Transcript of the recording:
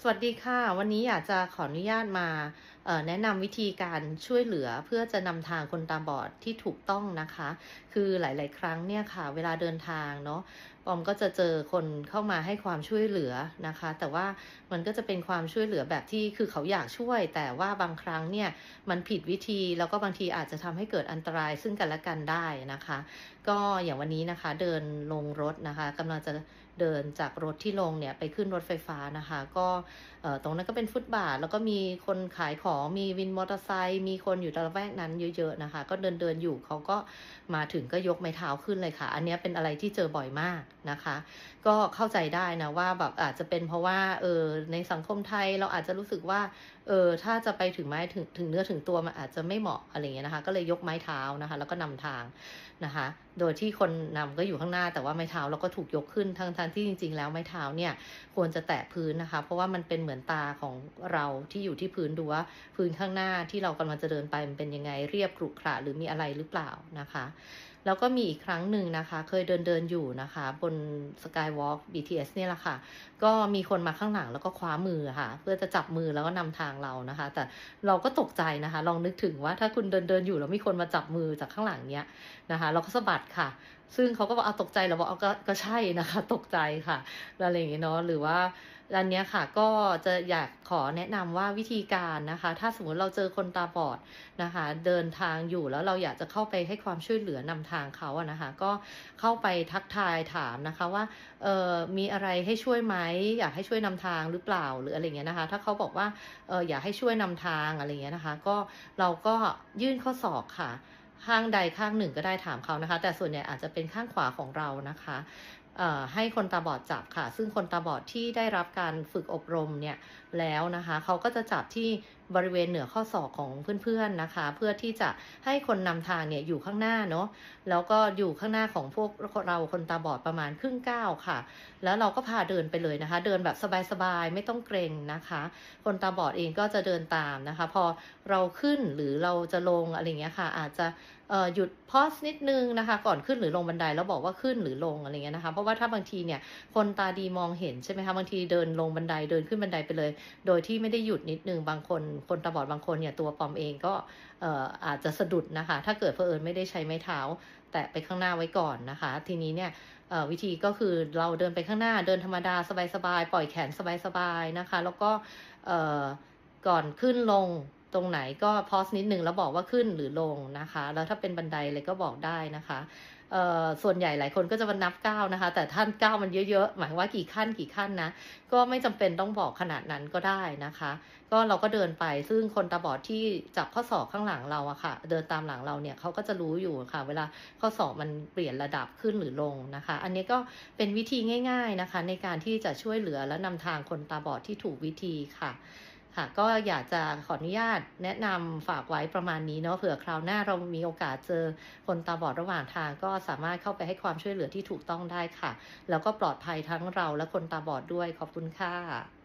สวัสดีค่ะ วันนี้อยากจะขออนุญาตมา แนะนำวิธีการช่วยเหลือเพื่อจะนำทางคนตาบอดที่ถูกต้องนะคะ คือหลาย ๆ ครั้งเนี่ยค่ะ เวลาเดินทางเนาะปอมก็จะเจอคนเข้ามาให้ความช่วยเหลือนะคะ แต่ว่ามันก็จะเป็นความช่วยเหลือแบบที่คือเขาอยากช่วย แต่ว่าบางครั้งเนี่ยมันผิดวิธีแล้วก็บางทีอาจจะทำให้เกิดอันตรายซึ่งกันและกันได้นะคะ ก็อย่างวันนี้นะคะเดินลงรถนะคะกำลังจะเดินจากรถที่ลงเนี่ยไปขึ้นรถไฟฟ้านะคะ ก็ตรงนั้นก็เป็นฟุตบาทแล้วก็มีคนขายของมีวินมอเตอร์ไซค์มีคนอยู่ระแวกนั้นเยอะๆนะคะ ก็เดินเดินๆอยู่เขาก็มาถึงก็ยกไม้เท้าขึ้นเลยค่ะ อันนี้เป็นอะไรที่เจอบ่อยมากนะคะ ก็เข้าใจได้นะว่าแบบอาจจะเป็นเพราะว่าเออในสังคมไทยเราอาจจะรู้สึกว่าเออถ้าจะไปถึงไม้ถึงถึงเนื้อถึงตัวมันอาจจะไม่เหมาะอะไรเงี้ยนะคะก็เลยยกไม้เท้านะคะ แล้วก็นำทางนะคะ โดยที่คนนำก็อยู่ข้างหน้าแต่ว่าไม้เท้าเราก็ถูกยกขึ้นทั้งทที่จริง ๆ แล้วไม้เท้าเนี่ยควรจะแตะพื้นนะคะ เพราะว่ามันเป็นเหมือนตาของเราที่อยู่ที่พื้นดูว่าพื้นข้างหน้าที่เรากำลังจะเดินไปมันเป็นยังไงเรียบกรุขระหรือมีอะไรหรือเปล่านะคะ แล้วก็มีอีกครั้งหนึ่งนะคะ เคยเดินเดินอยู่นะคะ บน Skywalk BTS เนี่ยแหละค่ะ ก็มีคนมาข้างหลังแล้วก็คว้ามือค่ะ เพื่อจะจับมือแล้วก็นำทางเรานะคะ แต่เราก็ตกใจนะคะ ลองนึกถึงว่าถ้าคุณเดินเดินอยู่แล้วมีคนมาจับมือจากข้างหลังเนี้ยนะคะ เราก็สะบัดค่ะ ซึ่งเขาก็บอกเอาตกใจเราบอกเอาก็ก็ใช่นะคะ ตกใจค่ะอะไรอย่างเงี้ยเนาะหรือว่าอันเนี้ยค่ะก็จะอยากขอแนะนำว่าวิธีการนะคะ ถ้าสมมติเราเจอคนตาบอดนะคะ เดินทางอยู่แล้วเราอยากจะเข้าไปให้ความช่วยเหลือนำทางเขาอะนะคะ ก็เข้าไปทักทายถามนะคะว่าเออมีอะไรให้ช่วยไหมอยากให้ช่วยนำทางหรือเปล่าหรืออะไรเงี้ยนะคะ ถ้าเขาบอกว่าเอออยากให้ช่วยนำทางอะไรเงี้ยนะคะ ก็เราก็ยื่นข้อศอกค่ะ ข้างใดข้างหนึ่งก็ได้ถามเขานะคะ แต่ส่วนใหญ่อาจจะเป็นข้างขวาของเรานะคะ ให้คนตาบอดจับค่ะ ซึ่งคนตาบอดที่ได้รับการฝึกอบรมเนี่ยแล้วนะคะเขาก็จะจับที่บริเวณเหนือข้อศอกของเพื่อนๆนะคะ เพื่อที่จะให้คนนำทางเนี่ยอยู่ข้างหน้าเนาะแล้วก็อยู่ข้างหน้าของพวกเราคนตาบอดประมาณครึ่งก้าวค่ะ แล้วเราก็พาเดินไปเลยนะคะ เดินแบบสบายๆไม่ต้องเกรงนะคะ คนตาบอดเองก็จะเดินตามนะคะ พอเราขึ้นหรือเราจะลงอะไรเงี้ยค่ะ อาจจะ หยุดพอสนิดนึงนะคะ ก่อนขึ้นหรือลงบันไดแล้วบอกว่าขึ้นหรือลงอะไรเงี้ยนะคะ เพราะว่าถ้าบางทีเนี่ยคนตาดีมองเห็นใช่ไหมคะบางทีเดินลงบันไดเดินขึ้นบันไดไปเลย โดยที่ไม่ได้หยุดนิดนึงบางคนคนตาบอดบางคนเนี่ยตัวปอมเองก็อาจจะสะดุดนะคะ ถ้าเกิดเพอเอิญไม่ได้ใช้ไม้เท้า แตะไปข้างหน้าไว้ก่อนนะคะ ทีนี้เนี่ยวิธีก็คือเราเดินไปข้างหน้าเดินธรรมดาสบายๆปล่อยแขนสบายๆนะคะ แล้วก็ก่อนขึ้นลง ตรงไหนก็พอสนิดนึงแล้วบอกว่าขึ้นหรือลงนะคะ แล้วถ้าเป็นบันไดเลยก็บอกได้นะคะเอ่อส่วนใหญ่หลายคนก็จะมานับก้าวนะคะ แต่ท่านก้าวมันเยอะๆ หมายว่ากี่ขั้นกี่ขั้นนะ ก็ไม่จำเป็นต้องบอกขนาดนั้นก็ได้นะคะ ก็เราก็เดินไปซึ่งคนตาบอดที่จับข้อศอกข้างหลังเราอะค่ะ เดินตามหลังเราเนี่ยเขาก็จะรู้อยู่ค่ะ เวลาข้อศอกมันเปลี่ยนระดับขึ้นหรือลงนะคะ อันนี้ก็เป็นวิธีง่าย ๆนะคะ ในการที่จะช่วยเหลือและนำทางคนตาบอดที่ถูกวิธีค่ะ ค่ะ ก็อยากจะขออนุญาตแนะนำฝากไว้ประมาณนี้เนาะเผื่อคราวหน้าเรามีโอกาสเจอคนตาบอดระหว่างทาง ก็สามารถเข้าไปให้ความช่วยเหลือที่ถูกต้องได้ค่ะ แล้วก็ปลอดภัยทั้งเราและคนตาบอดด้วยขอบคุณค่ะ